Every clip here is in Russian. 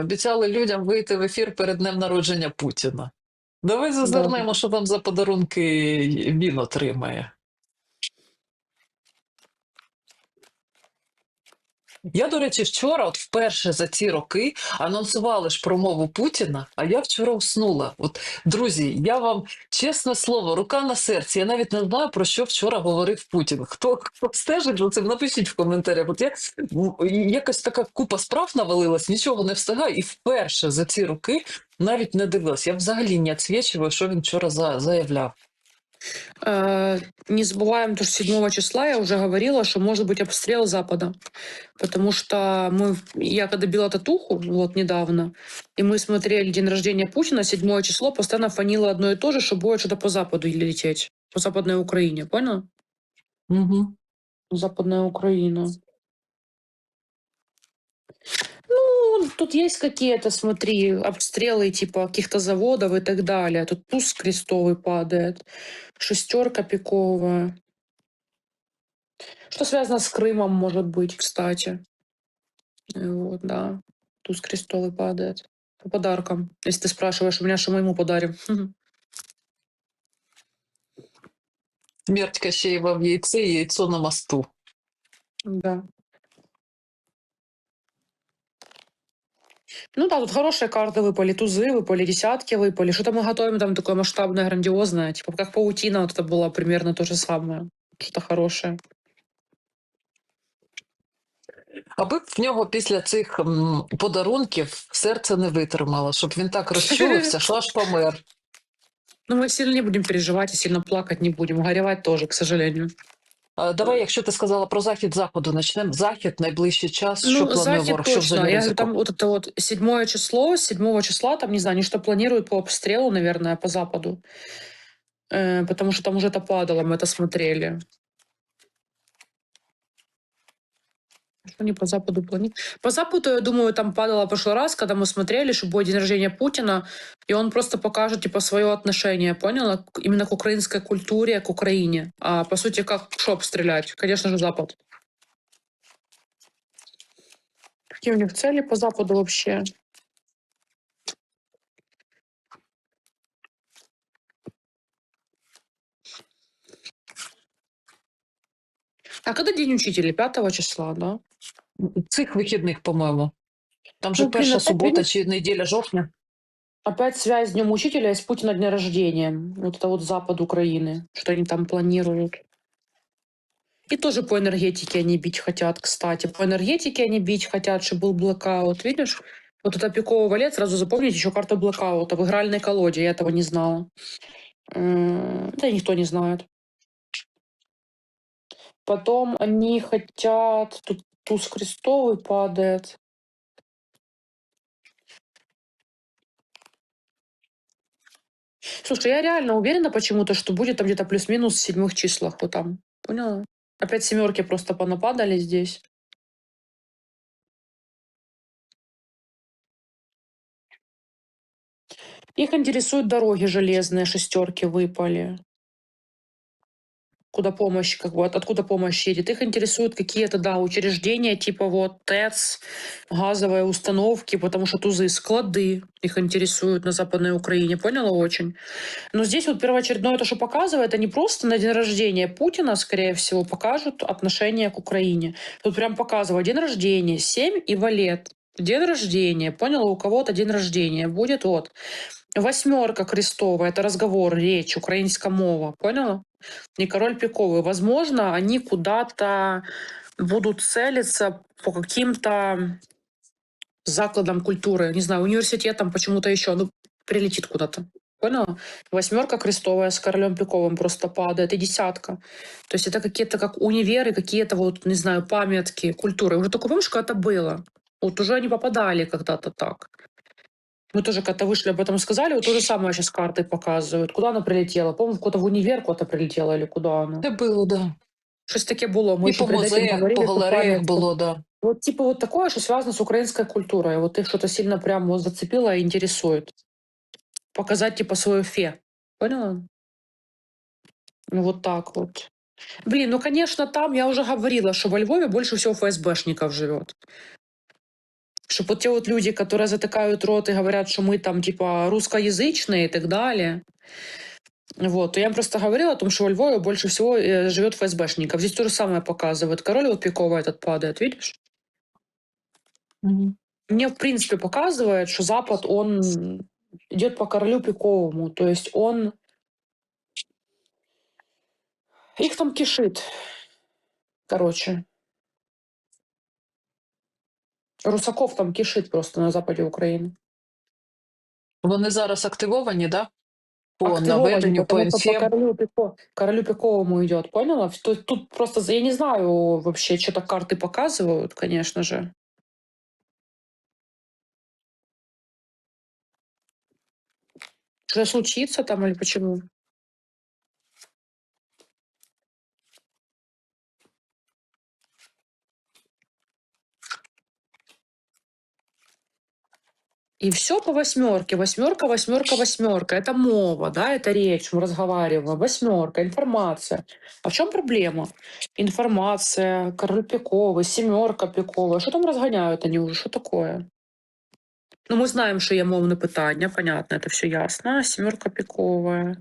Обіцяли людям вийти в ефір перед днем народження Путіна. Давай зазирнемо, що там за подарунки він отримає. Я, до речі, вчора, от вперше за ці роки, анонсували ж промову Путіна, а я вчора уснула. От, друзі, я вам чесне слово, рука на серці. Я навіть не знаю, про що вчора говорив Путін. Хто, хто стежить за цим, напишіть в коментарях. От я якась така купа справ навалилась, нічого не встигаю, і вперше за ці роки навіть не дивилась. Я взагалі не відсвічую, що він вчора за, заявляв. Э, Не забываем, то, что 7 числа я уже говорила, что может быть обстрел Запада. Потому что мы, я когда била татуху, вот недавно, и мы смотрели день рождения Путина, 7 число, постоянно фанило одно и то же, что будет что-то по Западу лететь. По Западной Украине, понял? Угу. Западная Украина. Ну, тут есть какие-то, смотри, обстрелы типа каких-то заводов и так далее. Тут туз крестовый падает, шестерка пиковая. Что связано с Крымом, может быть, кстати. Вот, да. Туз крестовый падает. По подаркам. Если ты спрашиваешь, у меня что мы ему подарим. Смерть Кощеєва в яйце і яйцо на мосту. Да. Ну да, тут хорошие карты выпали, тузы выпали, десятки выпали. Что-то мы готовим там такое масштабное, грандиозное. Типа как паутина вот это было примерно то же самое. Что-то хорошее. Аби б в нього після цих м, подарунків серце не витримало, щоб він так розчулився, що аж помер. Но мы сильно не будем переживать и сильно плакать не будем. Горевать тоже, к сожалению. А, Давай, якщо ти сказала про захід заходу, почнемо. Захід найближчий час, що ну, планує Захід ворог, що точно. взагалі Я говорю, ризику? там вот это вот седьмое число, с седьмого числа, там, не знаю, они что планируют по обстрелу, наверное, по западу. Э, потому что там уже это падало, мы это смотрели. Они по западу планируют? По западу, я думаю, там падало в прошлый раз, когда мы смотрели, что будет день рождения Путина, и он просто покажет, типа, свое отношение, поняла? Именно к украинской культуре, к Украине. А по сути, как что обстрелять? Конечно же, Запад. Какие у них цели по Западу вообще? А когда день учителя? 5 числа, да? Цих вихідних, по-моєму. Там же Ну, блін, перша опять субота видиш? чи неділя жовтня. Опять связь с Днем Учителя и с Путина дня рождения. Вот это вот Запад Украины, что они там планируют. И тоже по энергетике они бить хотят, кстати. По энергетике они бить хотят, чтобы был блокаут. Видишь? Вот это пиковый валет, сразу запомните еще карта блокаута в игральной колоде. Я этого не знала. М, Да и никто не знает. Потом они хотят... Тут туз крестовый падает. Слушай, я реально уверена почему-то, что будет там где-то плюс-минус в седьмых числах. Вот там. Поняла? Опять семерки просто понападали здесь. Их интересуют дороги железные, шестерки выпали. Куда помощь, как бы, от- откуда помощь едет. Их интересуют какие-то, да, учреждения, типа вот ТЭЦ, газовые установки, потому что тузы, склады их интересуют на Западной Украине. Поняла очень? Но здесь вот первоочередное то, что показывает, они просто на день рождения Путина, скорее всего, покажут отношение к Украине. Тут прям показывают день рождения, 7 и валет. День рождения, поняла, у кого-то день рождения будет вот. Восьмерка крестовая, это разговор, речь, украинская мова, поняла? Не король пиковый. Возможно, они куда-то будут целиться по каким-то закладам культуры, не знаю, университетам, почему-то еще, ну, прилетит куда-то. Поняла? Восьмерка крестовая с королем пиковым просто падает, и десятка. То есть это какие-то как универы, какие-то вот, не знаю, памятки культуры. Уже такое, помнишь, когда это было? Вот уже они попадали когда-то так. Мы тоже когда вышли об этом сказали, вот то же самое сейчас карты показывают. Куда она прилетела? По-моему, куда-то в универ куда-то прилетела или куда она? Це було, да. Щось таке було. Ми І ще по перед этим музеях, говорили по галереях було, да. Вот типа вот такое, что связано с украинской культурой. Вот их что-то сильно прям вот зацепило и интересует. Показать типа свое фе. Поняла? Ну вот так вот. Блин, ну конечно там, я уже говорила, что во Львове больше всего ФСБшников живет. Чтобы вот те вот люди, которые затыкают рот и говорят, что мы там типа русскоязычные и так далее, вот, то я им просто говорила о том, что во Львове больше всего живет ФСБшников. Здесь то же самое показывает. Король вот пиковый этот падает, видишь? Мне, в принципе, показывает, что Запад, он идет по королю пиковому. То есть он... Их там кишит. Короче. Русаков там кишит просто на западе України. Вони зараз активовані, да? По наведенню, по что королю, пико, королю пиковому идет, поняла? Есть тут просто, я не знаю вообще, что-то карты показывают, конечно же. Что случится там или почему? И все по восьмерке. Восьмерка, восьмерка, восьмерка. Это мова, да, это речь, мы разговариваем. Восьмерка, информация. А в чем проблема? Информация, король пиковый, семерка пиковая. Что там разгоняют они уже? Что такое? Ну, мы знаем, що є мовне питання, понятно, это все ясно. Семерка пиковая.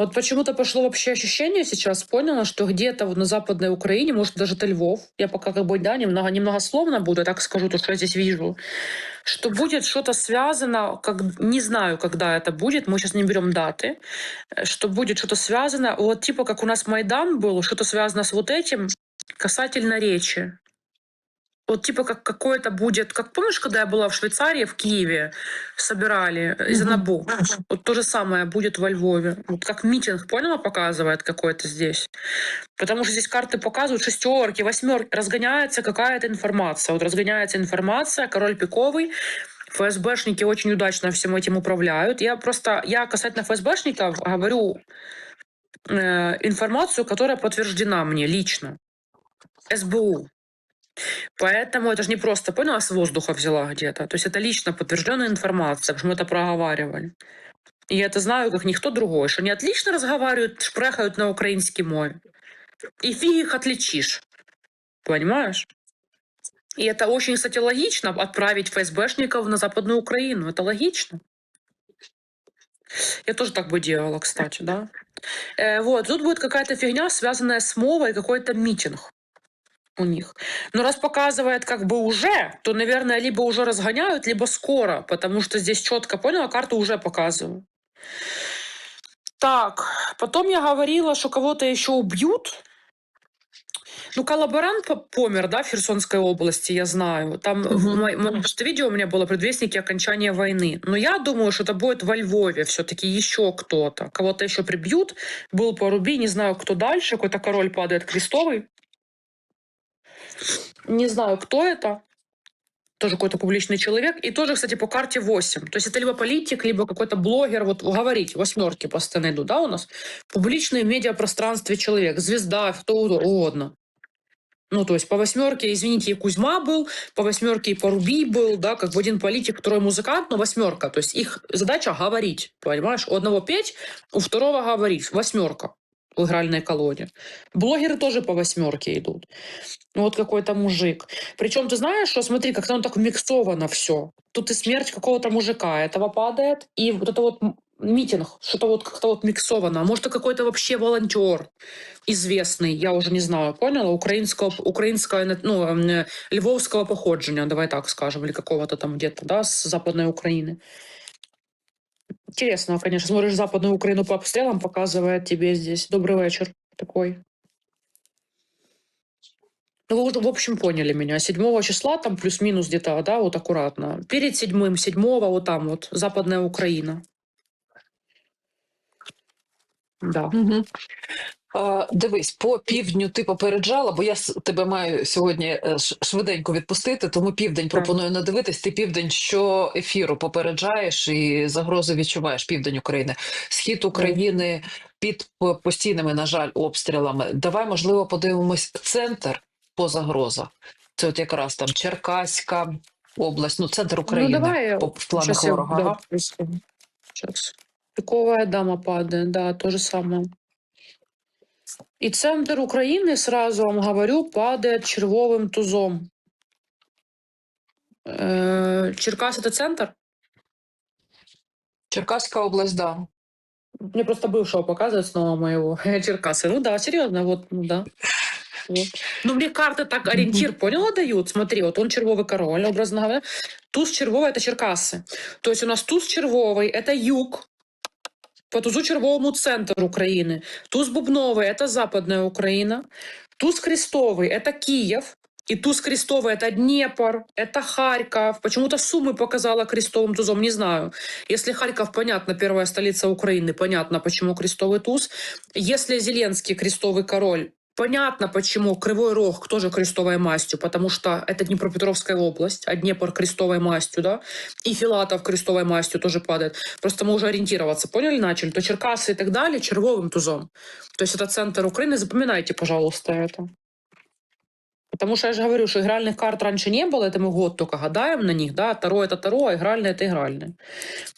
Вот почему-то пошло вообще ощущение сейчас, поняла, что где-то на Западной Украине, может, даже это Львов, я пока как бы, да, немного, немногословно буду, я так скажу, то, что я здесь вижу, что будет что-то связано, как, не знаю, когда это будет, мы сейчас не берем даты, э, что будет что-то связано, вот типа как у нас Майдан был, что-то связано с вот этим касательно речи. Вот типа как какое-то будет, как помнишь, когда я была в Швейцарии, в Киеве, собирали из Мгм. НАБУ, вот то же самое будет во Львове. Вот как митинг, поняла, показывает какой-то здесь. Потому что здесь карты показывают шестерки, восьмерки. Разгоняется какая-то информация. Вот разгоняется информация, король пиковый. ФСБшники очень удачно всем этим управляют. Я просто, я касательно ФСБшников говорю э, информацию, которая подтверждена мне лично. СБУ. Поэтому это же не просто, поняла, с воздуха взяла где-то. То есть это лично подтвержденная информация, потому что мы это проговаривали. И я это знаю, как никто другой, что они отлично разговаривают, шпрехают на украинской мове. И фиг их отличишь. Понимаешь? И это очень, кстати, логично отправить ФСБшников на Западную Украину. Это логично. Я тоже так бы делала, кстати, да. Э, вот, тут будет какая-то фигня, связанная с мовой, какой-то митинг у них. Но раз показывает как бы уже, то, наверное, либо уже разгоняют, либо скоро, потому что здесь четко, поняла, карту уже показываю. Так, потом я говорила, что кого-то еще убьют. Ну, коллаборант по- помер, да, в Херсонской области, я знаю. Там в Мгм. мо- мо- что видео у меня было предвестники окончания войны. Но я думаю, что это будет во Львове все-таки еще кто-то. Кого-то еще прибьют. Был поруби, не знаю, кто дальше. Какой-то король падает крестовый. Не знаю, кто это. Тоже какой-то публичный человек. И тоже, кстати, по карте 8. То есть это либо политик, либо какой-то блогер. Вот говорить, восьмерки постоянно идут, да, у нас? Публичное медиапространстве человек. Звезда, кто угодно. Ну, то есть по восьмерке, извините, и Кузьма был, по восьмерке и Порубий был, да, как бы один политик, второй музыкант, но восьмерка. То есть их задача говорить, понимаешь? У одного петь, у второго говорить. Восьмерка в игральной колоде. Блогеры тоже по восьмерке идут. Ну, вот какой-то мужик. Причем ты знаешь, что смотри, как-то оно так миксовано все. Тут и смерть какого-то мужика этого падает, и вот это вот митинг, что-то вот как-то вот миксовано. А Может, это какой-то вообще волонтер известный, я уже не знаю, поняла, украинского, украинского, ну, м, львовского походжения, давай так скажем, или какого-то там где-то, да, с Западной Украины. Интересно, конечно, смотришь Западную Украину по обстрелам, показывает тебе здесь добрый вечер такой. Ну, вы в общем, поняли меня. 7 числа, там плюс-минус где-то, да, вот аккуратно. Перед седьмым, седьмого, вот там вот, Западная Украина. Да. Угу. А, дивись, по півдню ти попереджала, бо я тебе маю сьогодні е, швиденько відпустити, тому південь пропоную не дивитись. Ти південь що ефіру попереджаєш і загрози відчуваєш південь України. Схід України під постійними, на жаль, обстрілами. Давай, можливо, подивимось центр по загрозах. Це от якраз там Черкаська область, ну центр України Ну, давай, по, в планах ворога. Сейчас Пиковая дама падает, да, то же самое. И центр Украины, сразу вам говорю, падает червовым тузом. Э, Черкас это центр? Черкаська область, да. Мне просто бывшего показывают снова моего. Черкасы. Ну да, серьезно, вот, ну да. Вот. Ну, мне карты так ориентир, поняла, дают? Смотри, вот он червовый король, образно говоря. Туз червовый – это Черкасы. То есть у нас туз червовый – это юг, по тузу червовому центр Украины. Туз бубновый – это западная Украина. Туз крестовый – это Киев. И туз крестовый – это Днепр, это Харьков. Почему-то Сумы показала крестовым тузом, не знаю. Если Харьков, понятно, первая столица Украины, понятно, почему крестовый туз. Если Зеленский крестовый король, понятно, почему Кривой Рог тоже крестовой мастью, потому что это Днепропетровская область, а Днепр крестовой мастью, да, и Филатов крестовой мастью тоже падает. Просто мы уже ориентироваться, поняли, начали? То Черкасы и так далее червовым тузом. То есть это центр Украины, запоминайте, пожалуйста, это. Потому что я же говорю, что игральных карт раньше не было, это мы год только гадаем на них, да, Таро это Таро, а игральные это игральные.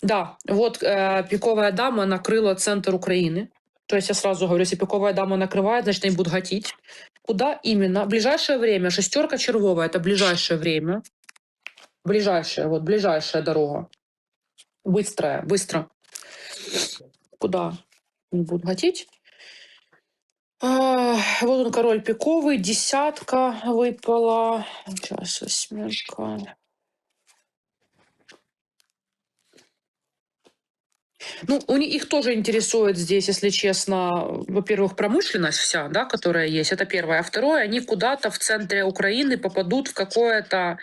Да, вот э, пиковая дама накрыла центр Украины. То есть я сразу говорю, если пиковая дама накрывает, значит они будут гатить. Куда именно? В ближайшее время. Шестерка червовая, это ближайшее время. Ближайшая, вот ближайшая дорога. Быстрая, быстро. Куда они будут гатить? А, вот он, король пиковый, десятка выпала. Сейчас восьмерка. Ну, у них их тоже интересует здесь, если честно, во-первых, промышленность вся, да, которая есть, это первое. А второе, они куда-то в центре Украины попадут в какое-то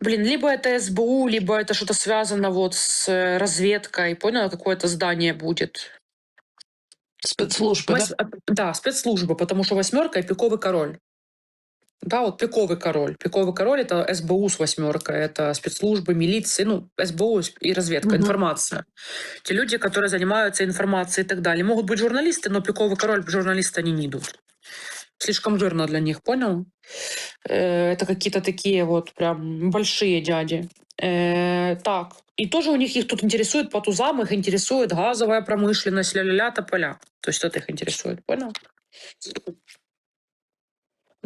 Блин, либо это СБУ, либо это что-то связано вот с э, разведкой, поняла, какое-то здание будет. Спецслужби, да? Вось- а, Да, спецслужба, потому что восьмерка и пиковый король. Да, вот пиковый король. Пиковый король это СБУ с восьмеркой, это спецслужбы, милиции, ну, СБУ и разведка, Мгм. информация. Те люди, которые занимаются информацией и так далее. Могут быть журналисты, но пиковый король, журналисты они не идут. Слишком жирно для них, понял? Э, Это какие-то такие вот прям большие дяди. Э, Так, и тоже у них их тут интересует по тузам, их интересует газовая промышленность, ля-ля-ля, тополя. То есть это их интересует, понял?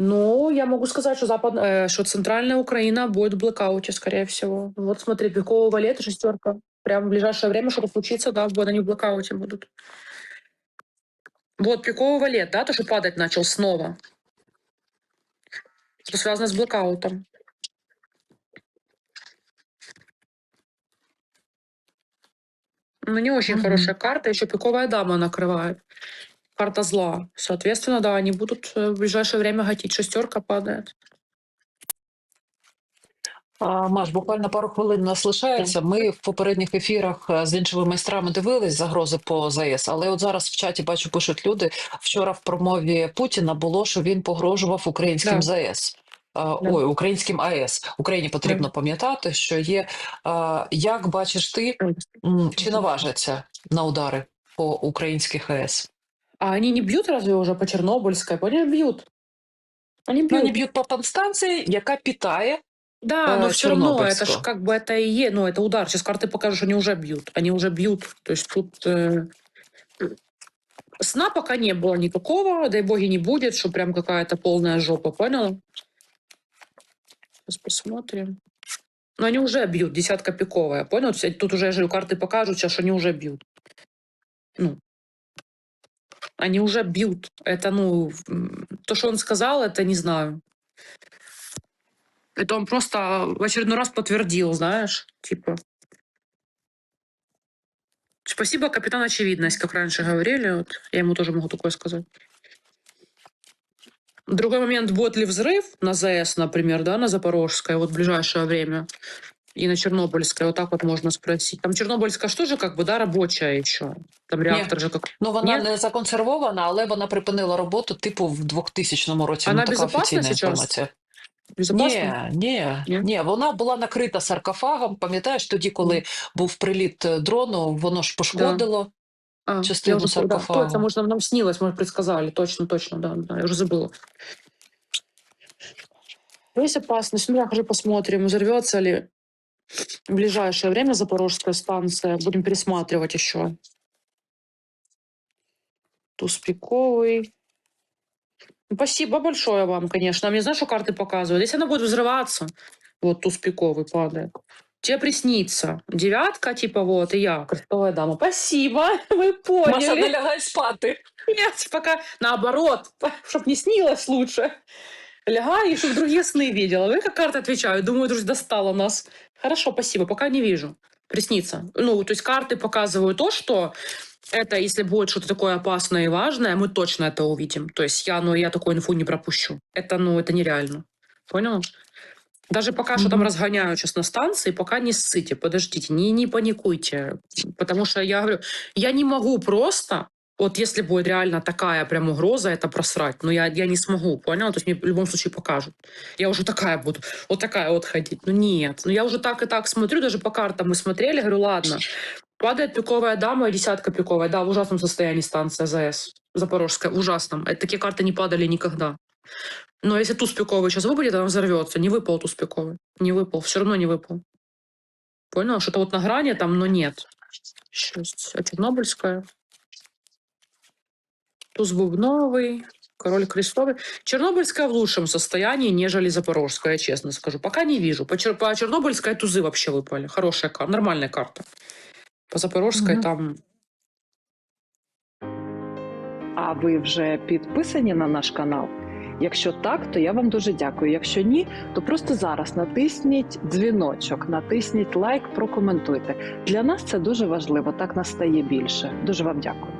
Ну, я могу сказать, что, запад... э, что центральная Украина будет в блэкауте, скорее всего. Вот смотри, пикового лета шестерка. Прям в ближайшее время что-то случится, да, вот они в блэкауте будут. Вот пикового лет, да, то, что падать начал снова. Что связано с блэкаутом. Ну, не очень Мгм. хорошая карта, еще пиковая дама накрывает. Карта зла. Соответственно, да, они будут э, в ближайшее время гатить. Шестерка падает. А, Маш, буквально пару хвилин нас лишається. Ми в попередніх ефірах е, з іншими майстрами дивились загрози по ЗАЕС, але от зараз в чаті бачу, пишуть люди. Вчора в промові Путіна було, що він погрожував українським Да. ЗАЕС. А, Ой, українським АЕС. Україні потрібно пам'ятати, що є. Як бачиш ти, чи наважаться на удари по українських АЕС? А они не бьют разве уже по Чернобыльской? Они бьют. Они бьют. Ну, вони б'ють по подстанції, яка питає Да, э, но все равно это Чернобыльскую. ж как бы это и е, ну это удар. Сейчас карты покажут, что они уже бьют. Они уже бьют. То есть тут э, сна пока не было никакого, дай боги не будет, что прям какая-то полная жопа, понял? Сейчас посмотрим. Но они уже бьют, десятка пиковая, понял? Все- Тут уже, я же говорю, карты покажут сейчас, что они уже бьют. Ну, они уже бьют. Это, ну, то, что он сказал, это не знаю. Это он просто в очередной раз подтвердил, знаешь, типа. Спасибо, капитан Очевидность, как раньше говорили. Вот, я ему тоже могу такое сказать. Другой момент, будет ли взрыв на ЗАЭС, например, да, на Запорожской, вот в ближайшее время, и на Чернобыльской, вот так вот можно спросить. Там Чернобыльская что же, как бы, да, рабочая еще? Там реактор же как... Ну, вона Ні? не законсервована, але вона припинила роботу, типу, в 2000 році. Вона ну, така безопасна офіційна сейчас? інформація. Безопасно? Ні, ні, Ні? ні, вона була накрита саркофагом. Пам'ятаєш, тоді, коли був приліт е, дрону, воно ж пошкодило. А, частину я уже, да, саркофага. точно, может, нам снилось, мы предсказали. Точно, точно, да, да, я уже забыла. Есть опасность. Ну, давай уже посмотрим, взорвется ли В ближайшее время Запорожская станция. Будем пересматривать еще. Туз пиковый. Ну, Спасибо большое вам, конечно. А мне знаешь, что карты показывают? Если она будет взрываться, вот туз пиковый падает, тебе приснится девятка, типа вот, и я, крестовая дама. Спасибо, вы поняли. Маша, не лягай спати. Нет, пока наоборот, чтобы не снилось лучше. Лягай, и чтобы другие сны видела. Вы как карты отвечают. Думаю, друзья, достала нас. Хорошо, спасибо, пока не вижу. Приснится. Ну, то есть карты показывают то, что это, если будет что-то такое опасное и важное, мы точно это увидим. То есть я, ну, я такую инфу не пропущу. Это, ну, это нереально. Понял? Даже пока что там Мгм. разгоняют сейчас на станции, пока не ссыте, подождите, не, не паникуйте. Потому что я говорю, я не могу просто, вот если будет реально такая прям угроза, это просрать. Но я, я не смогу, понял? То есть мне в любом случае покажут. Я уже такая буду, вот такая вот ходить. Ну нет, ну я уже так и так смотрю, даже по картам мы смотрели, говорю, ладно. Падает пиковая дама и десятка пиковая. Да, в ужасном состоянии станция ЗАЭС. Запорожская, в ужасном. Э, Такие карты не падали никогда. Но если туз пиковый сейчас выпадет, она взорвется. Не выпал туз пиковый. Не выпал. Все равно не выпал. Понял? Что-то вот на грани там, но нет. Сейчас. А Чернобыльская? Туз бубновый. Король крестовый. Чернобыльская в лучшем состоянии, нежели Запорожская, честно скажу. Пока не вижу. По, Чер- по Чернобыльской тузы вообще выпали. Хорошая карта, нормальная карта. По Запорожской Мгм. там А ви вже підписані на наш канал? Якщо так, то я вам дуже дякую. Якщо ні, то просто зараз натисніть дзвіночок, натисніть лайк, прокоментуйте. Для нас це дуже важливо. Так нас стає більше. Дуже вам дякую.